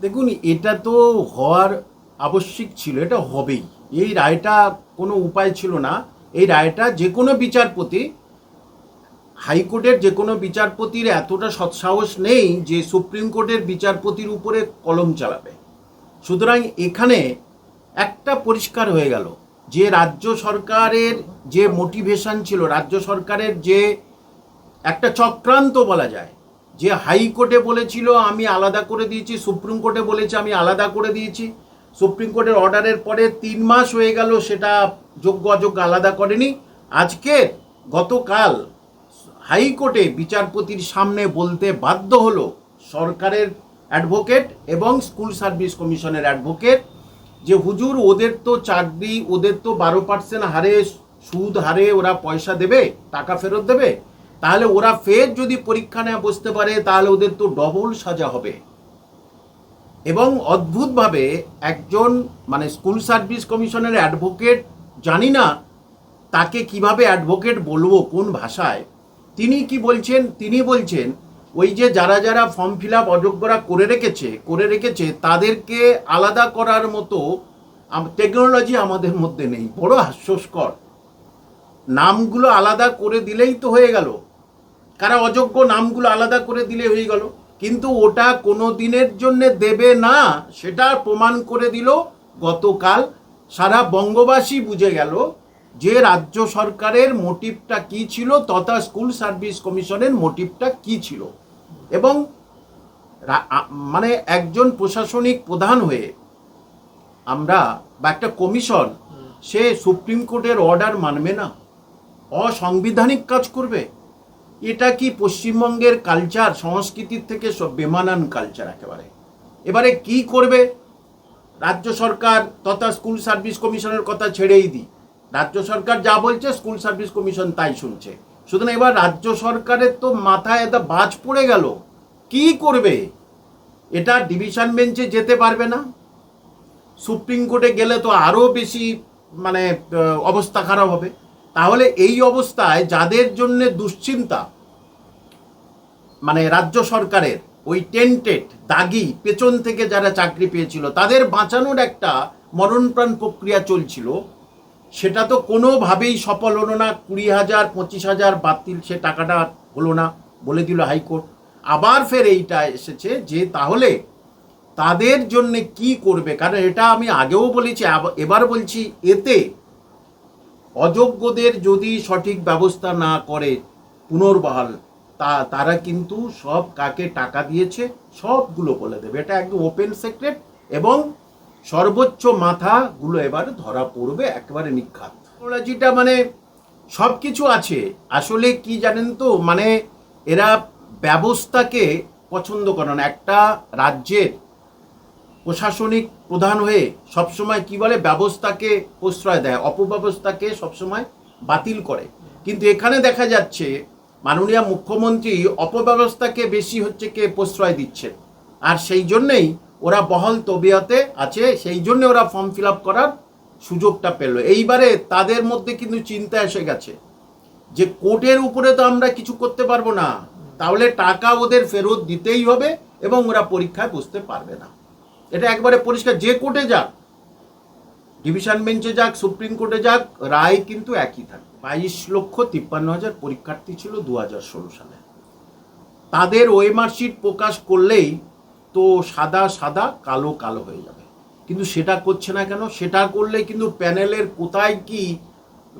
দেখুন, এটা তো হওয়ার আবশ্যিক ছিল, এটা হবেই। এই রায়টা কোনো উপায় ছিল না। এই রায়টা যে কোনো বিচারপতি, হাইকোর্টের যে কোনো বিচারপতির এতটা সৎসাহস নেই যে সুপ্রিম কোর্টের বিচারপতির উপরে কলম চালাবে। সুতরাং এখানে একটা পরিষ্কার হয়ে গেল। যে রাজ্য সরকারের যে মোটিভেশন ছিল, রাজ্য সরকারের যে একটা চক্রান্ত বলা যায় যে হাইকোর্টে বলেছিল, আমি আলাদা করে দিয়েছি, সুপ্রিম কোর্টে বলেছে, আমি আলাদা করে দিয়েছি। সুপ্রিম কোর্টের অর্ডারের পরে তিন মাস হয়ে গেল, সেটা যোগ্য অযোগ্য আলাদা করেনি। আজকে গতকাল হাইকোর্টে বিচারপতির সামনে বলতে বাধ্য হলো সরকারের অ্যাডভোকেট এবং স্কুল সার্ভিস কমিশনের অ্যাডভোকেট যে, হুজুর, ওদের তো চাকরি, ওদের তো বারো পার্সেন্ট হারে সুদ হারে ওরা পয়সা দেবে, টাকা ফেরত দেবে তাহলে ওরা ফের যদি পরীক্ষা নেওয়া বসতে পারে, তাহলে ওদের তো ডবল সাজা হবে। এবং অদ্ভুতভাবে একজন মানে স্কুল সার্ভিস কমিশনের অ্যাডভোকেট জানি না তাকে কীভাবে অ্যাডভোকেট বলব, কোন ভাষায়। তিনি কি বলছেন? তিনি বলছেন, ওই যে যারা যারা ফর্ম ফিল আপ অযোগ্যরা করে রেখেছে করে রেখেছে, তাদেরকে আলাদা করার মতো টেকনোলজি আমাদের মধ্যে নেই। বড় হাস্যস্কর নামগুলো আলাদা করে দিলেই তো হয়ে গেল। কারা অযোগ্য নামগুলো আলাদা করে দিলে হয়ে গেল। কিন্তু ওটা কোনো দিনের জন্য দেবে না সেটা প্রমাণ করে দিল গতকাল সারা বঙ্গবাসী বুঝে গেল যে রাজ্য সরকারের মোটিভটা কি ছিল তথা স্কুল সার্ভিস কমিশনের মোটিভটা কি ছিল। এবং মানে একজন প্রশাসনিক প্রধান হয়ে আমরা বা একটা কমিশন সে সুপ্রিম কোর্টের অর্ডার মানবে না। অসাংবিধানিক কাজ করবে। এটা কি পশ্চিমবঙ্গের কালচার সংস্কৃতির থেকে সব বেমানান কালচার একেবারে। এবারে কি করবে? রাজ্য সরকার তথা স্কুল সার্ভিস কমিশনের কথা ছেড়েই দিই। রাজ্য সরকার যা বলছে স্কুল সার্ভিস কমিশন তাই শুনছে। সুতরাং এবার রাজ্য সরকারের তো মাথায় একটা বাজ পড়ে গেল। কি করবে? এটা ডিভিশন বেঞ্চে যেতে পারবে না। সুপ্রিম কোর্টে গেলে তো আরও বেশি মানে অবস্থা খারাপ হবে। তাহলে এই অবস্থায় যাদের জন্য দুশ্চিন্তা মানে রাজ্য সরকারের ওই টেন্টেড, দাগি, পেছন থেকে যারা চাকরি পেয়েছিল, তাদের বাঁচানোর একটা মরণপ্রাণ প্রক্রিয়া চলছিল। সেটা তো কোনোভাবেই সফল হলো না, কুড়ি হাজার, পঁচিশ হাজার বাতিল, সে টাকাটা হলো না বলে দিল হাইকোর্ট। আবার ফের এইটা এসেছে যে তাহলে তাদের জন্য কি করবে? কারণ এটা আমি আগেও বলেছি এবার বলছি, এতে অযোগ্যদের যদি সঠিক ব্যবস্থা না করে পুনর্বহাল, তা, তারা কিন্তু সব কাকে টাকা দিয়েছে সবগুলো বলে দেবে। এটা একদম ওপেন সিক্রেট এবং সর্বোচ্চ মাথাগুলো এবার ধরা পড়বে একেবারে নিখাত। টেকনোলজিটা মানে সব কিছু আছে। আসলে কি জানেন তো? মানে এরা ব্যবস্থাকে পছন্দ করে না। একটা রাজ্যের প্রশাসনিক প্রধান হয়ে সবসময় কি বলে, ব্যবস্থাকে প্রশ্রয় দেয়, অপব্যবস্থাকে সবসময় বাতিল করে। কিন্তু এখানে দেখা যাচ্ছে, মাননীয় মুখ্যমন্ত্রী অপব্যবস্থাকে বেশি হচ্ছে কে প্রশ্রয় দিচ্ছেন আর সেই জন্যেই ওরা বহল তবিয়তে আছে, সেই জন্য ওরা ফর্ম ফিল আপ করার সুযোগটা পেল। এইবারে তাদের মধ্যে কিন্তু চিন্তা এসে গেছে যে কোর্টের উপরে তো আমরা কিছু করতে পারব না। তাহলে টাকা ওদের ফেরত দিতেই হবে এবং ওরা পরীক্ষায় বসতে পারবে না। এটা একবারে পরিষ্কার, যে কোর্টে যাক, ডিভিশন বেঞ্চে যাক, সুপ্রিম কোর্টে যাক, রায় কিন্তু একই থাকে। বাইশ লক্ষ তিপ্পান্ন হাজার পরীক্ষার্থী ছিল দু হাজার ষোলো সালে। তাদের ওয়েমার শিট প্রকাশ করলেই তো সাদা সাদা, কালো কালো হয়ে যাবে। কিন্তু সেটা করছে না কেন? সেটা করলে কিন্তু প্যানেলের কোথায় কি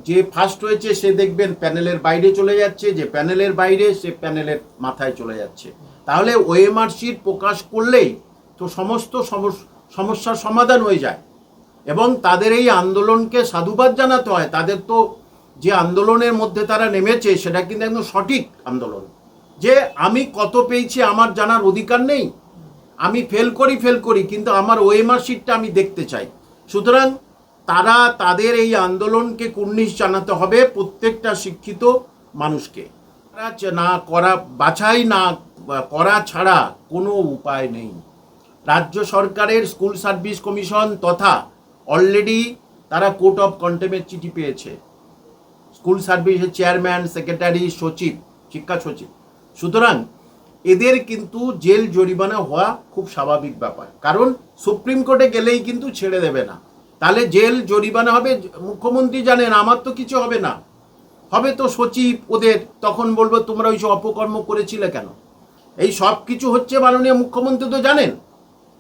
যে ফার্স্ট হয়েছে, সে দেখবেন প্যানেলের বাইরে চলে যাচ্ছে, যে প্যানেলের বাইরে সে প্যানেলের মাথায় চলে যাচ্ছে। তাহলে ওএমআর শিট প্রকাশ করলেই তো সমস্ত সমস- সমস্যার সমাধান হয়ে যায়। এবং তাদের এই আন্দোলনকে সাধুবাদ জানাতে হয়। তাদের তো যে আন্দোলনের মধ্যে তারা নেমেছে, সেটা কিন্তু একদম সঠিক আন্দোলন। যে আমি কত পেয়েছি আমার জানার অধিকার নেই। আমি ফেল করি ফেল করি, কিন্তু আমার ওএমআর শিটটা আমি দেখতে চাই। সুতরাং তারা তাদের এই আন্দোলনকে কুর্নিশ জানাতে হবে প্রত্যেকটা শিক্ষিত মানুষকে। না করা, বাছাই না করা ছাড়া কোনো উপায় নেই। রাজ্য সরকারের স্কুল সার্ভিস কমিশন তথা অলরেডি তারা কোর্ট অফ কন্টেমের চিঠি পেয়েছে। স্কুল সার্ভিসের চেয়ারম্যান, সেক্রেটারি, সচিব, শিক্ষা সচিব। সুতরাং এদের কিন্তু জেল জরিমানা হওয়া খুব স্বাভাবিক ব্যাপার। কারণ সুপ্রিম কোর্টে গেলেই কিন্তু ছেড়ে দেবে না। তাহলে জেল জরিমানা হবে, মুখ্যমন্ত্রী জানেন আমার তো কিছু হবে না। হবে তো সচিব, ওদের, তখন বলব, তোমরা ওই সব অপকর্ম করেছিলে কেন? এই সব কিছু হচ্ছে মাননীয় মুখ্যমন্ত্রী তো জানেন।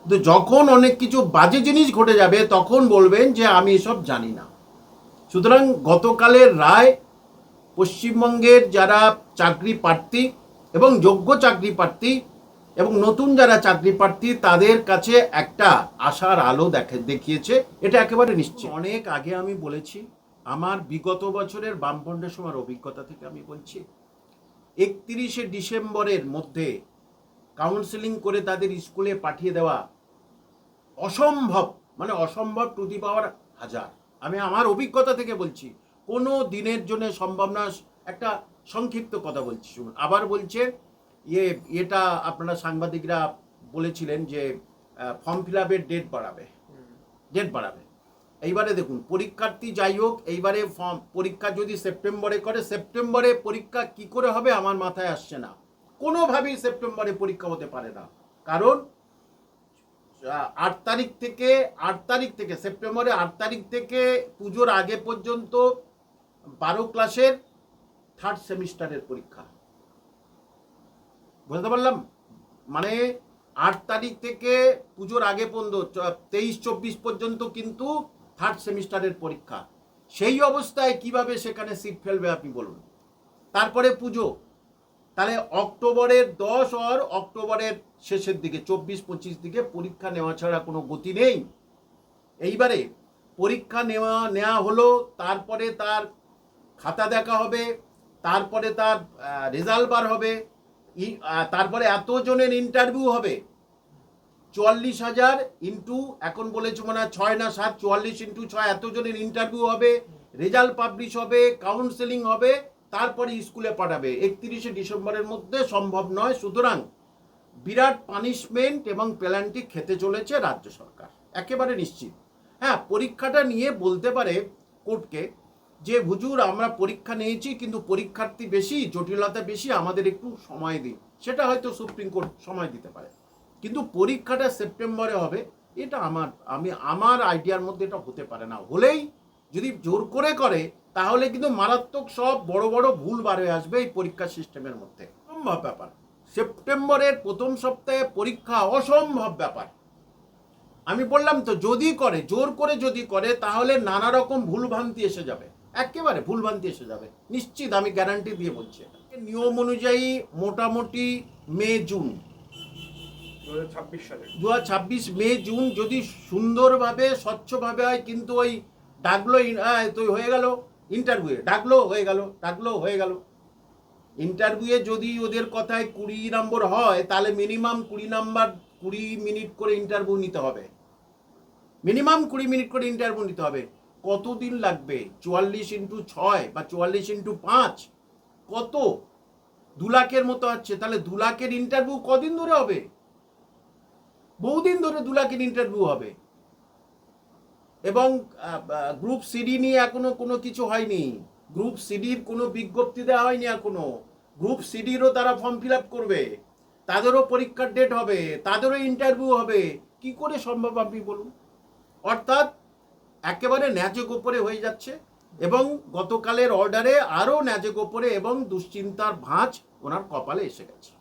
কিন্তু যখন অনেক কিছু বাজে জিনিস ঘটে যাবে, তখন বলবেন যে, আমি এসব জানি না। সুতরাং গতকালের রায় পশ্চিমবঙ্গের যারা চাকরি প্রার্থী এবং যোগ্য চাকরি প্রার্থী এবং নতুন যারা চাকরি প্রার্থী, তাদের কাছে একটা আশার আলো দেখে, দেখিয়েছে। এটা একেবারে নিশ্চিত। অনেক আগে আমি বলেছি, আমার বিগত বছরের বামফ্রন্টের সময় অভিজ্ঞতা থেকে আমি বলছি, একত্রিশে ডিসেম্বরের মধ্যে কাউন্সেলিং করে তাদের স্কুলে পাঠিয়ে দেওয়া অসম্ভব মানে অসম্ভব টু দি পাওয়ার হাজার। আমি আমার অভিজ্ঞতা থেকে বলছি কোনো দিনের জন্য সম্ভব না একটা সংক্ষিপ্ত কথা বলছি শুনুন। আবার বলছে ইয়ে এটা আপনারা সাংবাদিকরা বলেছিলেন যে ফর্ম ফিল আপের ডেট বাড়াবে। ডেট বাড়াবে। এইবারে দেখুন পরীক্ষার্থী যাই হোক এইবারে ফর্ম পরীক্ষা যদি সেপ্টেম্বরে করে সেপ্টেম্বরে পরীক্ষা কি করে হবে আমার মাথায় আসছে না। কোনোভাবেই সেপ্টেম্বরে পরীক্ষা হতে পারে না। কারণ আট তারিখ থেকে, আট তারিখ থেকে সেপ্টেম্বরে আট তারিখ থেকে পুজোর আগে পর্যন্ত বারো ক্লাসের থার্ড সেমিস্টারের পরীক্ষা। বুঝতে পারলাম? মানে আট তারিখ থেকে পুজোর আগে পর্যন্ত, তেইশ, চব্বিশ পর্যন্ত কিন্তু থার্ড সেমিস্টারের পরীক্ষা। সেই অবস্থায় কীভাবে সেখানে সিট ফেলবে আপনি বলুন। তারপরে পুজো। তাহলে অক্টোবরের দশ আর অক্টোবরের শেষের দিকে, চব্বিশ, পঁচিশ দিকে পরীক্ষা নেওয়া ছাড়া কোনো গতি নেই। এইবারে পরীক্ষা নেওয়া নেওয়া হলো, তারপরে তার খাতা দেখা হবে, তারপরে তার রেজাল্ট বার হবে তারপরে এতজনের ইন্টারভিউ হবে। চুয়াল্লিশ হাজার ইন্টু এখন বলেছে মনে হয় ছয় না সাত, চুয়াল্লিশ ইন্টু ছয়, এতজনের ইন্টারভিউ হবে, রেজাল্ট পাবলিশ হবে কাউন্সেলিং হবে তারপরে স্কুলে পাঠাবে। একত্রিশে ডিসেম্বরের মধ্যে সম্ভব নয়, সুতরাং বিরাট পানিশমেন্ট এবং পেনাল্টি খেতে চলেছে রাজ্য সরকার। একেবারে নিশ্চিত। হ্যাঁ পরীক্ষাটা নিয়ে বলতে পারে কোর্টকে যে, হুজুর, আমরা পরীক্ষা নিয়েছি, কিন্তু পরীক্ষার্থী বেশি, জটিলতা বেশি, আমাদের একটু সময় দিন। সেটা হয়তো সুপ্রিম কোর্ট সময় দিতে পারে। কিন্তু পরীক্ষাটা সেপ্টেম্বরে হবে, এটা আমার, আমি, আমার আইডিয়ার মধ্যে এটা হতে পারে না। হলেই যদি জোর করে করে তাহলে কিন্তু মারাত্মক সব বড় বড় ভুল বার হয়ে আসবে এই পরীক্ষা সিস্টেমের মধ্যে। অসম্ভব ব্যাপার। সেপ্টেম্বরের প্রথম সপ্তাহে পরীক্ষা অসম্ভব ব্যাপার। আমি বললাম তো যদি করে জোর করে যদি করে তাহলে নানা রকম ভুলভ্রান্তি এসে যাবে। একেবারে ভুলভ্রান্তি এসে যাবে। নিশ্চিত আমি গ্যারান্টি দিয়ে বলছি এটা। নিয়ম অনুযায়ী মোটামুটি মে জুন। দু হাজার ছাব্বিশ ছাব্বিশ মে জুন যদি সুন্দরভাবে স্বচ্ছভাবে হয় কিন্তু ওই ডাকলো ইন- আহ, তো হয়ে গেল ইন্টারভিউ ডাকলো হয়ে গেল ডাকলো হয়ে গেল। ইন্টারভিউয়ে যদি ওদের কথায় কুড়ি নম্বর হয় তাহলে মিনিমাম কুড়ি নাম্বার কুড়ি মিনিট করে ইন্টারভিউ নিতে হবে। মিনিমাম কুড়ি মিনিট করে ইন্টারভিউ নিতে হবে। কতদিন লাগবে? চুয়াল্লিশ ইন্টু ছয় বা চুয়াল্লিশ ইন্টু পাঁচ? কত? দু লাখের মতো আছে। তাহলে দু লাখের ইন্টারভিউ কদিন ধরে হবে? বহুদিন ধরে দু লাখের ইন্টারভিউ হবে। এবং গ্রুপ সিডি নিয়ে এখনও কোনো কিছু হয়নি। গ্রুপ সিডির কোনো বিজ্ঞপ্তি দেওয়া হয়নি এখনও। গ্রুপ সিডিরও তারা ফর্ম ফিল আপ করবে। তাদেরও পরীক্ষার ডেট হবে, তাদেরও ইন্টারভিউ হবে। কি করে সম্ভব আপনি বলুন? অর্থাৎ একেবারে ন্যাযে গোপরে হয়ে যাচ্ছে এবং গতকালের অর্ডারে আরও ন্যাযে গোপরে এবং দুশ্চিন্তার ভাঁজ ওনার কপালে এসে গেছে।